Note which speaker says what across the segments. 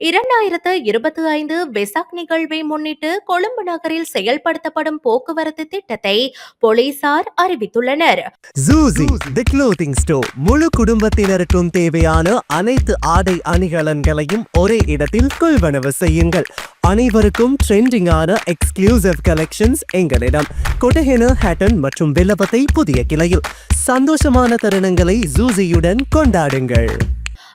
Speaker 1: இரண்டாயிரத்து இருபத்தி ஐந்து வெசாக் நிகழ்வை முன்னிட்டு கொழும்பு நகரில் செயல்படுத்தப்படும் போக்குவரத்து திட்டத்தை போலீசார் அறிவித்துள்ளனர்.
Speaker 2: ஜூசி தி க்ளோத்திங் ஸ்டோர் முழு குடும்பத்தினருக்கும் தேவையான அனைத்து ஆடை அணிகலன்களையும் ஒரே இடத்தில் கொள்வனவு செய்யுங்கள். அனைவருக்கும் ட்ரெண்டிங்கான எக்ஸ்க்ளூசிவ் கலெக்ஷன்ஸ் எங்களிடம். கொட்டஹென ஹேட்டன் மற்றும் வில்லபத்தை புதிய கிளையில். சந்தோஷமான தருணங்களை ஜூசியுடன் கொண்டாடுங்கள்.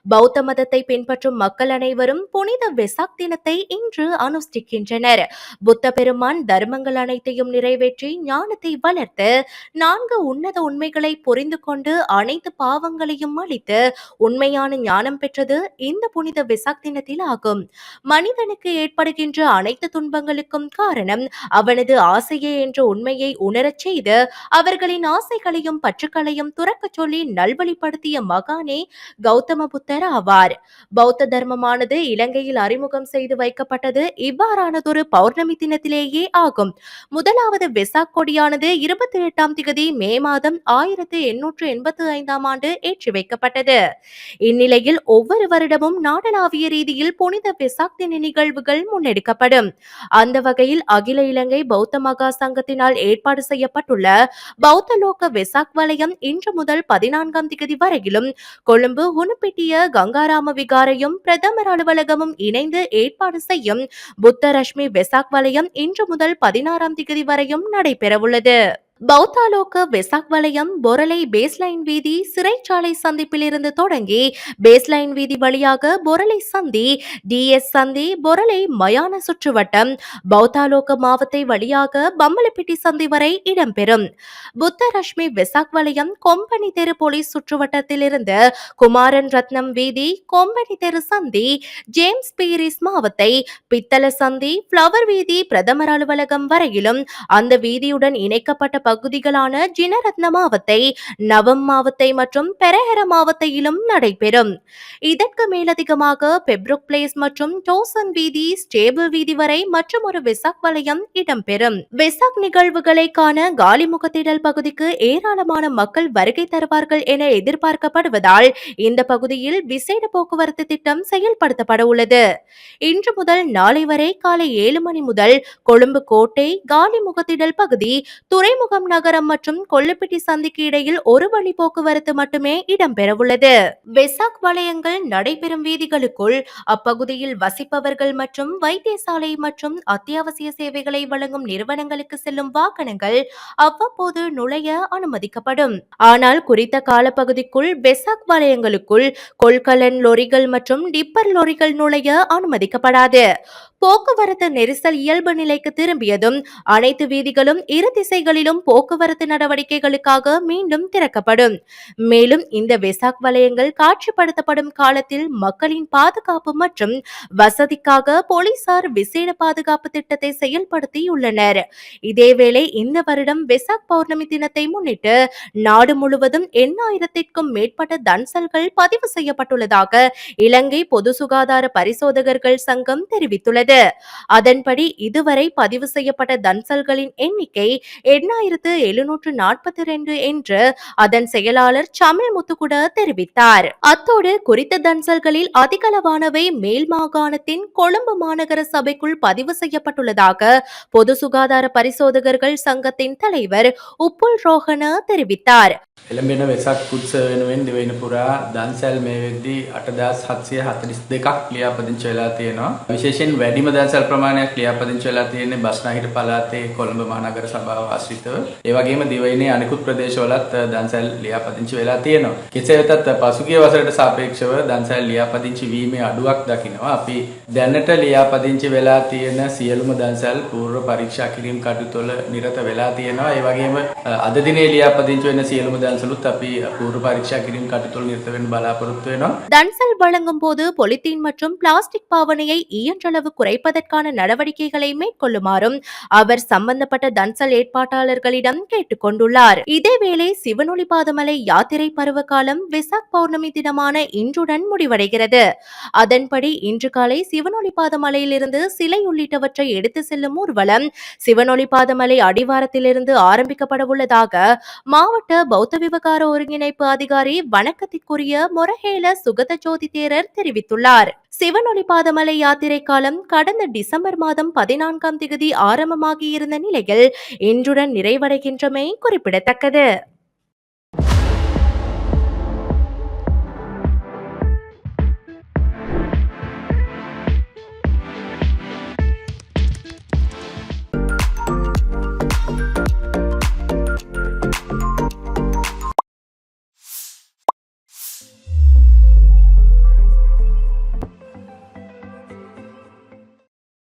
Speaker 1: பௌத்த மதத்தை பின்பற்றும் மக்கள் அனைவரும் புனித வெசாக் தினத்தை இன்று அனுஷ்டிக்கின்றனர். புத்த பெருமான் தர்மங்கள் அனைத்தையும் நிறைவேற்றி ஞானத்தை வளர்த்து நான்கு உன்னத உண்மைகளை புரிந்து கொண்டு அனைத்து பாவங்களையும் அழித்து உண்மையான ஞானம் பெற்றது இந்த புனித வெசாக் தினத்தில் ஆகும். மனிதனுக்கு ஏற்படுகின்ற அனைத்து துன்பங்களுக்கும் காரணம் அவனது ஆசையே என்ற உண்மையை உணரச் செய்து அவர்களின் ஆசைகளையும் பற்றுக்களையும் துறக்கச் சொல்லி நல்வழிப்படுத்திய மகானே கௌதம புத்த புத்தர் ஆவார் பௌத்த தர்மமானது இலங்கையில் அறிமுகம் செய்து வைக்கப்பட்டது இவ்வாறானதொரு பௌர்ணமி தினத்திலேயே ஆகும். முதலாவது வெசாக் கொடியானது இருபத்தி எட்டாம் திகதி மே மாதம் ஆயிரத்தி எண்ணூற்று எண்பத்தி ஐந்தாம் ஆண்டு ஏற்றி வைக்கப்பட்டது. இந்நிலையில் ஒவ்வொரு வருடமும் நாடளாவிய ரீதியில் புனித வெசாக் தின நிகழ்வுகள் முன்னெடுக்கப்படும். அந்த வகையில் அகில இலங்கை பௌத்த மகா சங்கத்தினால் ஏற்பாடு செய்யப்பட்டுள்ள பௌத்த லோக வெசாக் வலயம் இன்று முதல் பதினான்காம் திகதி வரையிலும் கொழும்பு உணுப்பிட்டிய கங்காராம விகாரையும் பிரதமர் அலுவலகமும் இணைந்து ஏற்பாடு செய்யும் புத்தரஷ்மி வெசாக் வலயம் இன்று முதல் பதினாறாம் தேதி வரையும் நடைபெறவுள்ளது. பௌத்தாலோக்க வெசாக் வலயம் பொரலை பேஸ்லைன் வீதி சிறைச்சாலை சந்திப்பிலிருந்து தொடங்கி பேஸ்லைன் வீதி வழியாக பொரலை சந்தி டிஎஸ் சந்தி பொரலை மயான சுற்றுவட்டம் பௌத்தாலோக்க மாவத்தை வழியாக பம்மலப்பிட்டி சந்தி வரை இடம்பெறும். புத்தரஷ்மி வெசாக் வலயம் கொம்பனி தெரு போலீஸ் சுற்றுவட்டத்திலிருந்து குமாரன் ரத்னம் வீதி கொம்பனி தெரு சந்தி ஜேம்ஸ் பீரிஸ் மாவத்தை பித்தள சந்தி ஃப்ளவர் வீதி பிரதமர் அலுவலகம் வரையிலும் அந்த வீதியுடன் இணைக்கப்பட்ட பகுதிகளான ஜினரத்ன மாவத்தை நவம் மாவத்தை மற்றும் பெரஹர மாவத்தையிலும் நடைபெறும். இதற்கு மேலதிகமாக பெப்ருக் பிளேஸ் மற்றும் டோசன் வீதி ஸ்டேபிள் வீதி வரை மற்றும் ஒரு வெசாக் வலயம் இடம்பெறும். வெசாக் நிகழ்வுகளை காண காலிமுகத்திடல் பகுதிக்கு ஏராளமான மக்கள் வருகை தருவார்கள் என எதிர்பார்க்கப்படுவதால் இந்த பகுதியில் விசேட போக்குவரத்து திட்டம் செயல்படுத்தப்பட உள்ளது. இன்று முதல் நாளை வரை காலை ஏழு மணி முதல் கொழும்பு கோட்டை காலிமுகத்திடல் பகுதி துறைமுகம் நகரம் மற்றும் கொல்லுப்பிட்டி சந்திக்கு இடையில் ஒரு வழி போக்குவரத்து மட்டுமே இடம்பெறவுள்ளது. வெசாக் வளையங்கள் நடைபெறும் வீதிகளுக்குள் அப்பகுதியில் வசிப்பவர்கள் மற்றும் வைத்தியசாலை மற்றும் அத்தியாவசிய சேவைகளை வழங்கும் நிறுவனங்களுக்கு செல்லும் வாகனங்கள் அவ்வப்போது நுழைய அனுமதிக்கப்படும். ஆனால் குறித்த காலப்பகுதிக்குள் வெசாக் வளையங்களுக்குள் கொள்கலன் லொரிகள் மற்றும் டிப்பர் லொரிகள் நுழைய அனுமதிக்கப்படாது. போக்குவரத்து நெரிசல் இயல்பு நிலைக்கு திரும்பியதும் அனைத்து வீதிகளும் இரு திசைகளிலும் போக்குவரத்து நடவடிக்கைகளுக்காக மீண்டும் திறக்கப்படும். மேலும் இந்த வெசாக் வலயங்கள் காட்சிப்படுத்தப்படும் காலத்தில் மக்களின் பாதுகாப்பு மற்றும் வசதிக்காக போலீசார் விசேட பாதுகாப்பு திட்டத்தை செயல்படுத்தியுள்ளனர். இதேவேளை இந்த வருடம் வெசாக் பௌர்ணமி தினத்தை முன்னிட்டு நாடு முழுவதும் எண்ணாயிரத்திற்கும் மேற்பட்ட தன்சல்கள் பதிவு செய்யப்பட்டுள்ளதாக இலங்கை பொது சுகாதார பரிசோதகர்கள் சங்கம் தெரிவித்துள்ளது. அதன்படி இதுவரை பதிவு செய்யப்பட்ட தன்சல்களின் எண்ணிக்கை ஆயிரத்து எழுநூற்று நாற்பத்தி ரெண்டு என்று அதன் செயலாளர் சமிழ் முத்துக்குட தெரிவித்தார். அத்தோடு குறித்த தன்சல்களில் அதிகளவானவை மேல் மாகாணத்தின் கொழும்பு மாநகர சபைக்குள் பதிவு செய்யப்பட்டுள்ளதாக பொது சுகாதார பரிசோதகர்கள் சங்கத்தின் தலைவர் உப்புல் ரோஹன தெரிவித்தார்.
Speaker 3: එළඹෙන වෙසක් උත්සව වෙනුවෙන් දිවයින පුරා දන්සැල් මේ වෙද්දී අටදස් හත්සිය හතලිස් දෙකක් ලියාපදිංචි වෙලා තියෙනවා. විශේෂෙන් වැඩිම දන්සැල් ප්‍රමාණයක් ලියාපදිංචි වෙලා තියෙන්නේ බස්නාහිර පළාතේ කොළඹ මහනගර සභාව ආශ්‍රිතව. ඒ වගේම දිවයිනේ අනිකුත් ප්‍රදේශවලත් දන්සැල් ලියාපදිංචි වෙලා තියෙනවා. කෙසේ වෙතත් පසුගිය වසරට සාපේක්ෂව දන්සැල් ලියාපදිංචි වීමේ අඩුවක් දකිනවා. අපි දැනට ලියාපදිංචි වෙලා තියෙන සියලුම දන්සැල් පූර්ව පරීක්ෂා කිරීම කටයුතු වල නිරත වෙලා තියෙනවා. ඒ වගේම අද දිනේ ලියාපදිංචි වෙන සියලුම දන්සලුත් අපි පූර්ව පරීක්ෂා කිරීම කටයුතු වල නිරත වෙන්න බලාපොරොත්තු වෙනවා
Speaker 1: தன்சல் வழங்கும் போது பொலித்தீன் மற்றும் பிளாஸ்டிக் பாவனையை இயன்றளவு குறைப்பதற்கான நடவடிக்கைகளை மேற்கொள்ளுமாறும் அவர் சம்பந்தப்பட்ட தன்சல் ஏற்பாட்டாளர்களிடம் கேட்டுக்கொண்டுள்ளார் இதேவேளை சிவனொளி பாதமலை யாத்திரை பருவ காலம் விசாக் பௌர்ணமி தினமான இன்றுடன் முடிவடைகிறது அதன்படி இன்று காலை சிவனொளி பாதமலையிலிருந்து சிலை உள்ளிட்டவற்றை எடுத்து செல்லும் ஊர்வலம் சிவனொளி பாதமலை அடிவாரத்திலிருந்து ஆரம்பிக்கப்பட உள்ளதாக மாவட்ட பௌத்த விவகார ஒருங்கிணைப்பு அதிகாரி வணக்கத்திற்குரிய மொரஹேல சுகத ஜோதி தேரர் தெரிவித்துள்ளார். சிவனொளி பாதமலை யாத்திரை காலம் கடந்த டிசம்பர் மாதம் பதினான்காம் திகதி ஆரம்பமாகியிருந்த நிலையில் இன்றுடன் நிறைவடைகின்றமை குறிப்பிடத்தக்கது.